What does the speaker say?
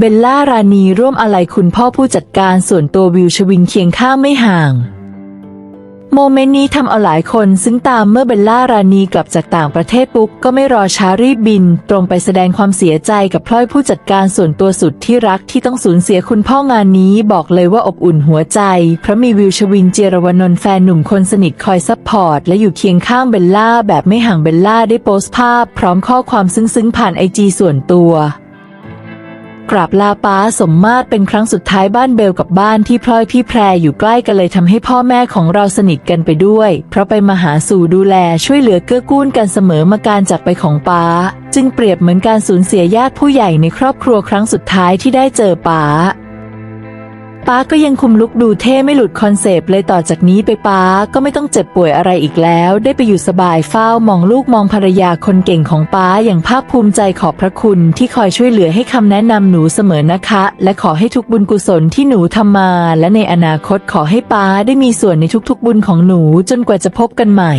เบลล่ารานีร่วมอะไรคุณพ่อผู้จัดการส่วนตัววิวชวินเคียงข้างไม่ห่าง โมเมนต์นี้ทำเอาหลายคนซึ่งตามเมื่อเบลล่ารานีกลับจากต่างประเทศปุ๊บก็ไม่รอช้ารีบบิน ตรงไปแสดงความเสียใจกับพลอยผู้จัดการส่วนตัวสุดที่รักที่ต้องสูญเสียคุณพ่องานนี้บอกเลยว่าอบอุ่นหัวใจ เพราะมีวิวชวินเจรวนนท์แฟนหนุ่มคนสนิทคอยซัพพอร์ตและอยู่เคียงข้างเบลล่าแบบไม่ห่างเบลล่าได้โพสต์ภาพ พร้อมข้อความซึ้งๆผ่านไอจีส่วนตัว กราบลาป้าสมมาตรเป็นครั้งสุดท้ายบ้านเบลกับบ้านที่พลอยพี่แพรอยู่ใกล้กันเลยทำให้พ่อแม่ของเราสนิทกันไปด้วย เพราะไปมาหาสู่ดูแลช่วยเหลือเกื้อกูลกันเสมอมาการจากไปของป้า จึงเปรียบเหมือนการสูญเสียญาติผู้ใหญ่ในครอบครัวครั้งสุดท้ายที่ได้เจอป้า ป้าก็ยังคุมลุกดูเท่ไม่หลุดคอนเซปต์เลยต่อจากนี้ไปป้าก็ไม่ต้องเจ็บป่วยอะไรอีกแล้ว ได้ไปอยู่สบายเฝ้ามองลูกมองภรรยาคนเก่งของป้าอย่างภาคภูมิใจขอบพระคุณที่คอยช่วยเหลือให้คำแนะนำหนูเสมอนะคะ และขอให้ทุกบุญกุศลที่หนูทำมา และในอนาคตขอให้ป้าได้มีส่วนในทุกๆบุญของหนูจนกว่าจะพบกันใหม่